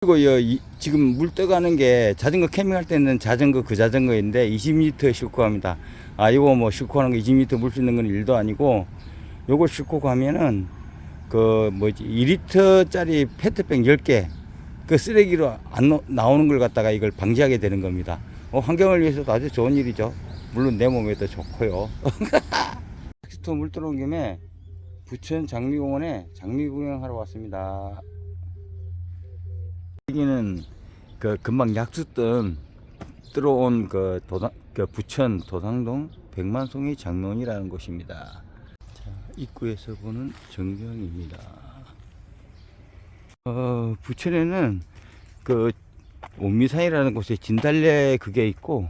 그리고 여, 이, 지금 물 떠가는 게 자전거 캠핑할 때는 자전거 그 자전거인데 20리터 싣고 갑니다. 아 이거 뭐 싣고 가는 거 20리터 물 싣는 건 일도 아니고 요걸 싣고 가면은 그 뭐지 2리터짜리 페트병 10개 그 쓰레기로 안 노- 나오는 걸 갖다가 이걸 방지하게 되는 겁니다. 어, 환경을 위해서도 아주 좋은 일이죠. 물론 내 몸에도 좋고요. 텍스토 물 들어온 김에 부천 장미공원에 장미 구경하러 왔습니다. 여기는 그 금방 약수댐 들어온 그 도당 그 부천 도당동 백만송이 장롱이라는 곳입니다. 자, 입구에서 보는 전경입니다. 어, 부천에는 그 옥미산이라는 곳에 진달래 그게 있고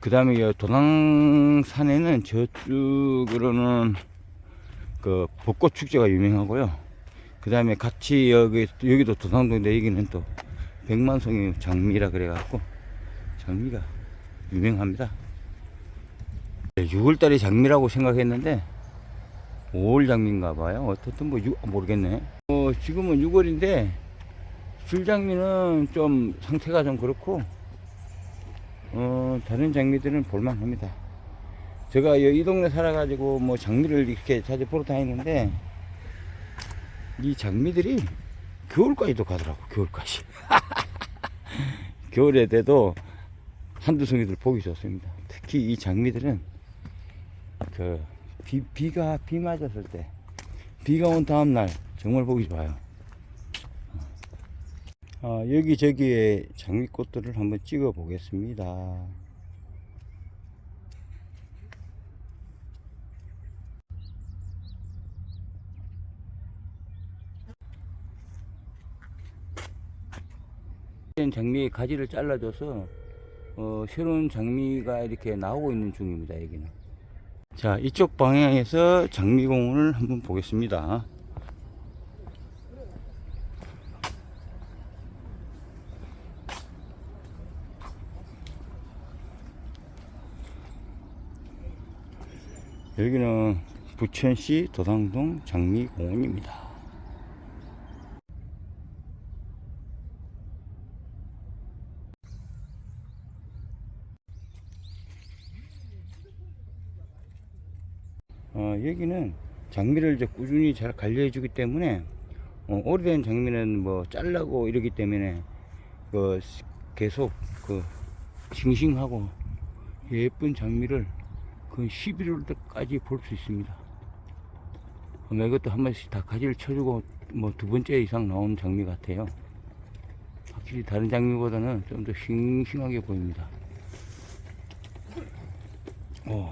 그 다음에 도당산에는 저쪽으로는 그 벚꽃 축제가 유명하고요. 그 다음에 같이 여기, 여기도 도당동인데 여기는 또 백만송이 장미라 그래갖고 장미가 유명합니다. 6월달이 장미라고 생각했는데 5월 장미인가 봐요. 어떻든 뭐 유- 모르겠네. 어, 지금은 6월인데 줄장미는 좀 상태가 좀 그렇고 어, 다른 장미들은 볼만합니다. 제가 이 동네 살아가지고 뭐 장미를 이렇게 자주 보러 다니는데 이 장미들이 겨울까지도 가더라고 겨울까지. 겨울에 돼도 한두 송이들 보기 좋습니다. 특히 이 장미들은 그 비, 비가 비 맞았을 때 비가 온 다음날 정말 보기 좋아요. 아, 여기저기에 장미꽃들을 한번 찍어 보겠습니다 된 장미의 가지를 잘라줘서 어, 새로운 장미가 이렇게 나오고 있는 중입니다. 여기는. 자 이쪽 방향에서 장미공원을 한번 보겠습니다. 여기는 부천시 도당동 장미공원입니다. 어, 여기는 장미를 이제 꾸준히 잘 관리해 주기 때문에 어, 오래된 장미는 뭐 잘라고 이러기 때문에 그 시- 계속 그 싱싱하고 예쁜 장미를 그 11월 때까지 볼 수 있습니다. 이것도 한 번씩 다 가지를 쳐주고 뭐 두 번째 이상 나온 장미 같아요. 확실히 다른 장미보다는 좀 더 싱싱하게 보입니다. 오,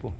또